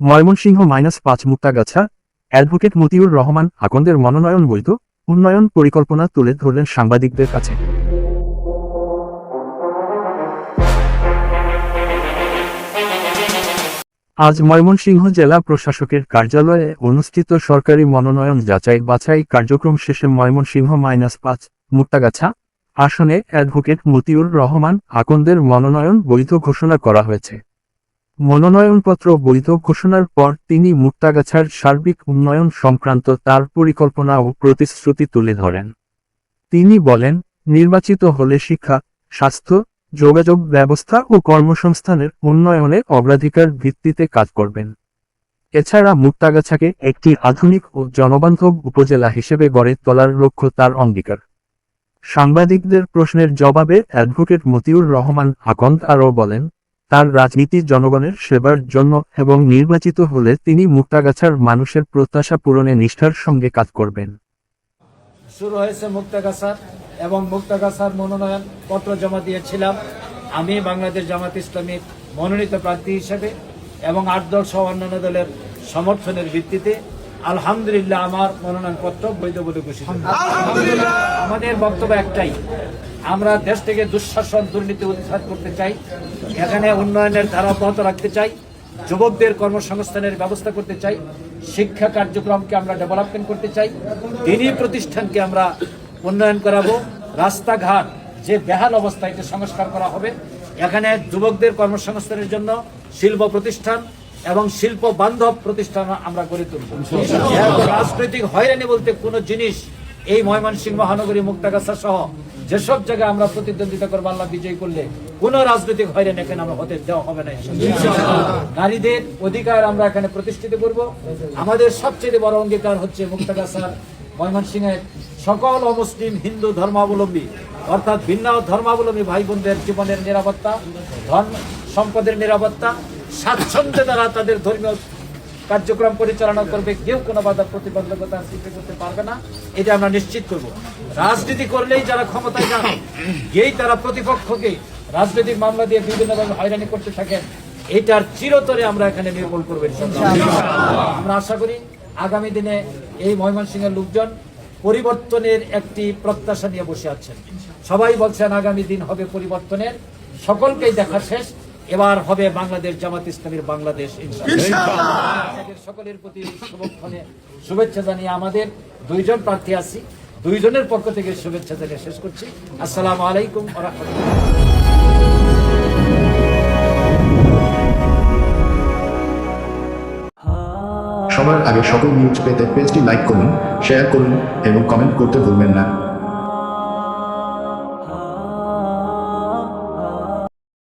Mymensingh minus পাঁচ Muktagachha, advocate Motiur Rahman আকন্দের মনোনয়ন বৈধ, উন্নয়ন পরিকল্পনা তুলে ধরলেন সাংবাদিকদের কাছে। আজ ময়মনসিংহ জেলা প্রশাসকের কার্যালয়ে অনুষ্ঠিত সরকারি মনোনয়ন যাচাই বাছাই কার্যক্রম শেষে ময়মনসিংহ মাইনাস পাঁচ মুক্তাগাছা আসনে অ্যাডভোকেট মতিউর রহমান আকন্দের মনোনয়ন বৈধ ঘোষণা করা হয়েছে। মনোনয়নপত্র বৈধ ঘোষণার পর তিনি মুক্তাগাছার সার্বিক উন্নয়ন সংক্রান্ত তার পরিকল্পনা ও প্রতিশ্রুতি তুলে ধরেন। তিনি বলেন, নির্বাচিত হলে শিক্ষা, স্বাস্থ্য, যোগাযোগ ব্যবস্থা ও কর্মসংস্থানের উন্নয়নে অগ্রাধিকার ভিত্তিতে কাজ করবেন। এছাড়া মুক্তাগাছাকে একটি আধুনিক ও জনবান্ধব উপজেলা হিসেবে গড়ে তোলার লক্ষ্য তার অঙ্গীকার। সাংবাদিকদের প্রশ্নের জবাবে অ্যাডভোকেট মতিউর রহমান আকন্দ আরও বলেন তার রাজনীতি জনগণের সেবার জন্য এবং নির্বাচিত হলে তিনি মুক্তাগাছার মানুষের প্রত্যাশা পূরণে নিষ্ঠার সঙ্গে কাজ করবেন। শুরু হয়েছে মুক্তাগাছার এবং মুক্তাগাছার মনোনয়ন পত্র জমা দিয়েছিলাম। আমি বাংলাদেশ জামাত ইসলামীর মনোনীত প্রার্থী হিসেবে এবং আট দল সহ অন্যান্য দলের সমর্থনের ভিত্তিতে আলহামদুলিল্লাহ আমার মনোনয়ন পত্র বৈধ বলে ঘোষিত। আমাদের বক্তব্য একটাই আমরা দেশ থেকে দুঃশাসন দুর্নীতি উৎখাত করতে চাই এখানে উন্নয়নের ধারা অব্যাহত রাখতে চাই যুবকদের কর্মসংস্থানের ব্যবস্থা করতে চাই শিক্ষা কার্যক্রমকে আমরা ডেভেলপমেন্ট করতে চাই দিনই প্রতিষ্ঠানকে আমরা উন্নয়ন করাবো রাস্তাঘাট যে বেহাল অবস্থা এটা সংস্কার করা হবে। এখানে যুবকদের কর্মসংস্থানের জন্য শিল্প প্রতিষ্ঠান এবং শিল্প বান্ধব প্রতিষ্ঠান আমরা গড়ে তুলব। রাজনৈতিক হয়রানি বলতে কোনো জিনিস এই ময়মনসিংহ মহানগরী মুক্তাগাছা সহ যেসব জায়গায় আমরা প্রতিদ্বন্দ্বিতা করব আল্লাহ বিজয় করলে কোন রাজনৈতিক হয়রানি এখানে আমরা হতে দেওয়া হবে না নারীদের অধিকার আমরা এখানে প্রতিষ্ঠিত করব। আমাদের সবচেয়ে বড় অঙ্গীকার হচ্ছে মুক্তাগাছার ময়মনসিংহের সকল অমুসলিম হিন্দু ধর্মাবলম্বী অর্থাৎ ভিন্ন ধর্মাবলম্বী ভাই বোনদের জীবনের নিরাপত্তা ধর্ম সম্পদের নিরাপত্তা স্বাচ্ছন্দ্যে দ্বারা তাদের ধর্মীয় কার্যক্রম পরিচালনা করবে কেউ, কোনো বাধা প্রতিবন্ধকতা সৃষ্টি করতে পারবে না। এটা আমরা নিশ্চিত করব। রাজনীতি করলেই যারা ক্ষমতায় যান গিয়েই তারা প্রতিপক্ষকে রাজনৈতিক মামলা দিয়ে বিভিন্নভাবে হয়রানি করতে থাকেন, এটার চিরতরে আমরা এখানে নির্মূল করব আমরা আশা করি আগামী দিনে এই ময়মনসিংহের লোকজন পরিবর্তনের একটি প্রত্যাশা নিয়ে বসে আছেন। সবাই বলছেন আগামী দিন হবে পরিবর্তনের। সকলকেই দেখা শেষ। এবার হবে বাংলাদেশ জামাত ইসলামীর বাংলাদেশ সকলের প্রতি শুভক্ষণে শুভেচ্ছা জানিয়ে আমাদের দুইজন প্রার্থী আছি। দুইজনের পক্ষ থেকে শুভেচ্ছা জানিয়ে শেষ করছি। আসসালামু আলাইকুম সবার আগে সকল নিউজ পেতে পেজটি লাইক করুন শেয়ার করুন এবং কমেন্ট করতে ভুলবেন না।